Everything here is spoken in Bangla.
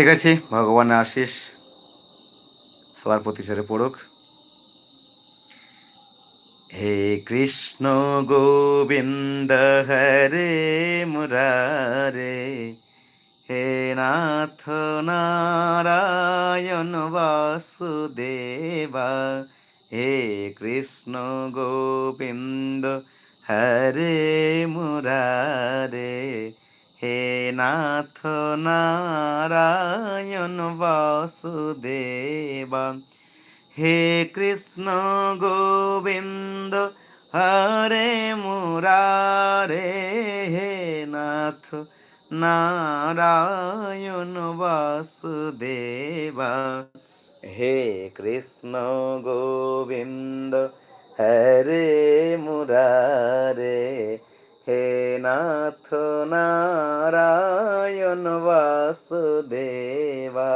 ঠিক আছে ভগবানের আশিস সবার প্রতি ছেড়ে পড়ুক। হে কৃষ্ণ গোবিন্দ হরে মুরারে, হে নাথ নারায়ণ বাসুদেবা, হে কৃষ্ণ গোবিন্দ হরে মুরারে হে নাথ নারায়ণ বাসুদেবা, হে কৃষ্ণ গোবিন্দ, হরে মুরারে হে নাথ নারায়ণ বাসুদেবা, হে কৃষ্ণ গোবিন্দ, হরে মুরারে नाथ नारायण वासुदेवा।